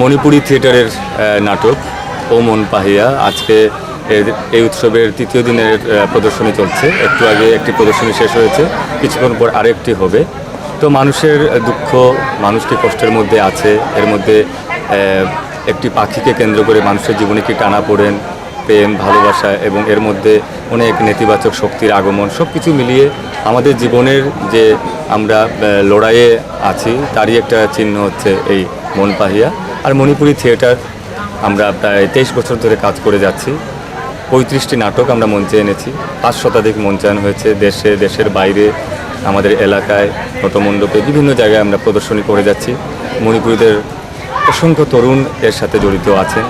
মণিপুরি থিয়েটারের নাটক ও মন পাহিয়া। আজকে এই উৎসবের তৃতীয় দিনের প্রদর্শনী চলছে। একটু আগে একটি প্রদর্শনী শেষ হয়েছে। কিছুক্ষণ পর আরেকটি হবে। তো মানুষের দুঃখ মানুষটি কষ্টের মধ্যে আছে? এর মধ্যে একটি পাখিকে কেন্দ্র করে মানুষের জীবনে কি টানা পড়েন? প্রেম, ভালোবাসা এবং এর মধ্যে অনেক নেতিবাচক শক্তির আগমন সব কিছু মিলিয়ে আমাদের জীবনের যে আমরা লড়াইয়ে আছি, তারই একটা চিহ্ন হচ্ছে এই মন পাহিয়া আর মণিপুরি থিয়েটার, আমরা প্রায় তেইশ বছর ধরে কাজ করে যাচ্ছি। পঁয়ত্রিশটি নাটক আমরা মঞ্চে এনেছি। পাঁচ শতাধিক মঞ্চায়ন হয়েছে দেশে, দেশের বাইরে, আমাদের এলাকায়, নটমণ্ডপে, বিভিন্ন জায়গায় আমরা প্রদর্শনী করে যাচ্ছি। মণিপুরীদের অসংখ্য তরুণ এর সাথে জড়িত আছেন।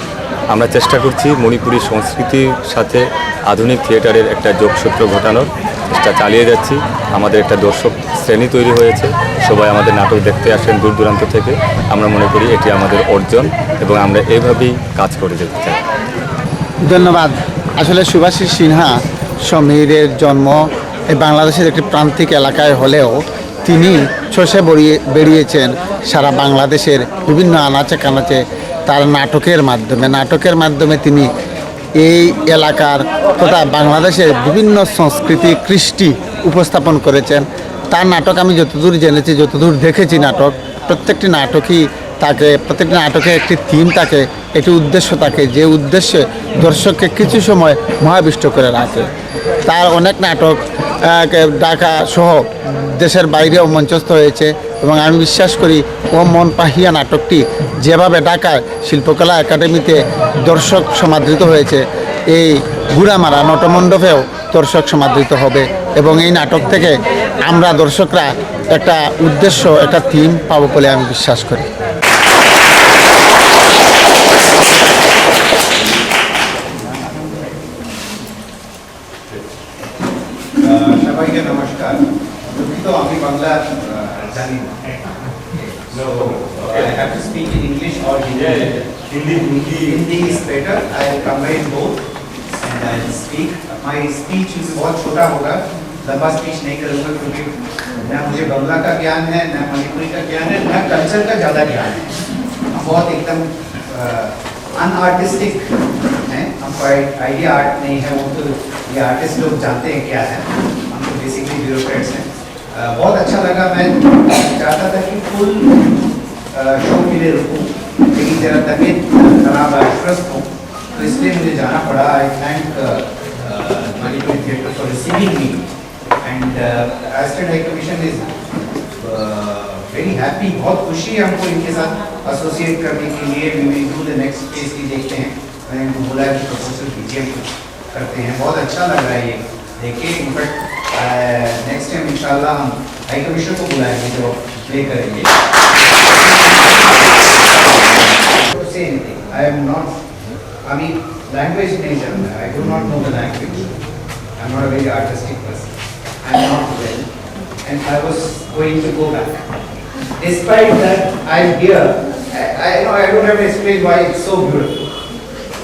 আমরা চেষ্টা করছি মণিপুরী সংস্কৃতির সাথে আধুনিক থিয়েটারের একটা যোগসূত্র ঘটানোর। চেষ্টা চালিয়ে যাচ্ছি। আমাদের একটা দর্শক শ্রেণি তৈরি হয়েছে। সবাই আমাদের নাটক দেখতে আসেন দূর দূরান্ত থেকে। আমরা মনে করি এটি আমাদের অর্জন এবং আমরা এভাবেই কাজ করে যেতে চাই। ধন্যবাদ। আসলে সুভাষী সিনহা সমীরের জন্ম এই বাংলাদেশের একটি প্রান্তিক এলাকায় হলেও তিনি বেরিয়ে বেরিয়েছেন সারা বাংলাদেশের বিভিন্ন আনাচে কানাচে তার নাটকের মাধ্যমে নাটকের মাধ্যমে তিনি এই এলাকার তথা বাংলাদেশের বিভিন্ন সংস্কৃতি, কৃষ্টি উপস্থাপন করেছেন। তার নাটক আমি যতদূর জেনেছি, যতদূর দেখেছি নাটক, প্রত্যেকটি নাটকই তাকে, প্রত্যেকটি নাটকে একটি থিম থাকে একটি উদ্দেশ্য থাকে যে উদ্দেশ্যে দর্শককে কিছু সময় মহাবিষ্ট করে রাখে। তার অনেক নাটক ঢাকা সহ দেশের বাইরেও মঞ্চস্থ হয়েছে। এবং আমি বিশ্বাস করি ও মন পাহিয়া নাটকটি যেভাবে ঢাকায় শিল্পকলা একাডেমিতে দর্শক সমাদৃত হয়েছে, এই গুড়ামারা নটমণ্ডপেও দর্শক সমাদৃত হবে এবং এই নাটক থেকে আমরা দর্শকরা একটা উদ্দেশ্য, একটা থিম পাবো বলে আমি বিশ্বাস করি। সবাইকে নমস্কার। আমি Bangla Pakistani. No, okay. I have to speak in English or Hindi. Hindi, Hindi. Hindi is better. I combine both and I speak. My speech is बहुत छोटा होगा लंबा स्पीच नहीं करूँगा क्योंकि ना मुझे बंगला का ज्ञान है ना मणिपुरी का ज्ञान है ना कल्चर का ज़्यादा ज्ञान है बहुत एकदम uh, अनआर्टिस्टिक हैं हमको आइडिया आर्ट नहीं है वो तो ये आर्टिस्ट लोग जानते हैं क्या है हम तो बेसिकली ब्यूरोक्रेट्स हैं बहुत अच्छा लगा। मैं चाहता था कि फुल शो के लिए रुकूँ, लेकिन जरा तबीयत खराब अस्वस्थ हूँ तो इसलिए मुझे जाना पड़ा। I thank Manipuri theatre for receiving me and assisted high commission is very happy बहुत खुशी है हमको इनके साथ एसोसिएट करने के लिए। We will do the next phase की देखते हैं। मैंने इनको बोला कि प्रपोजल कीजिए करते हैं। बहुत अच्छा लग रहा है ये। देखिए इनफैक्ट नेक्स्ट टाइम इंशाल्लाह हम हाई कमीशन को बुलाएंगे जो प्ले करेंगे say anything. I am not, I mean, language नहीं जानता I do not know the language. I am not a very artistic person. I am not well. And I was going to go back. Despite that, I am here. I, I know I don't have to explain why it's so beautiful.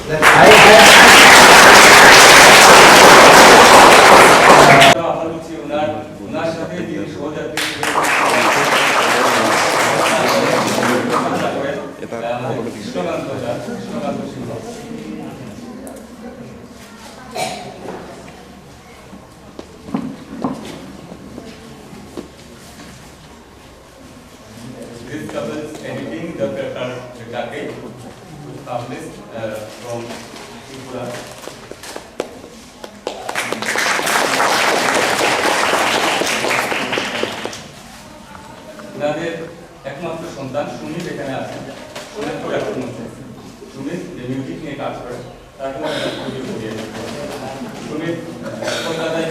That I have This couple's editing the Kakake, published uh, from Tripura. ওনাদের একমাত্র সন্তান সুমিত এখানে আছেন তো মধ্যে সুমিত, যে music নিয়ে কাজ করে তাকে। সুমিত, কলকাতায়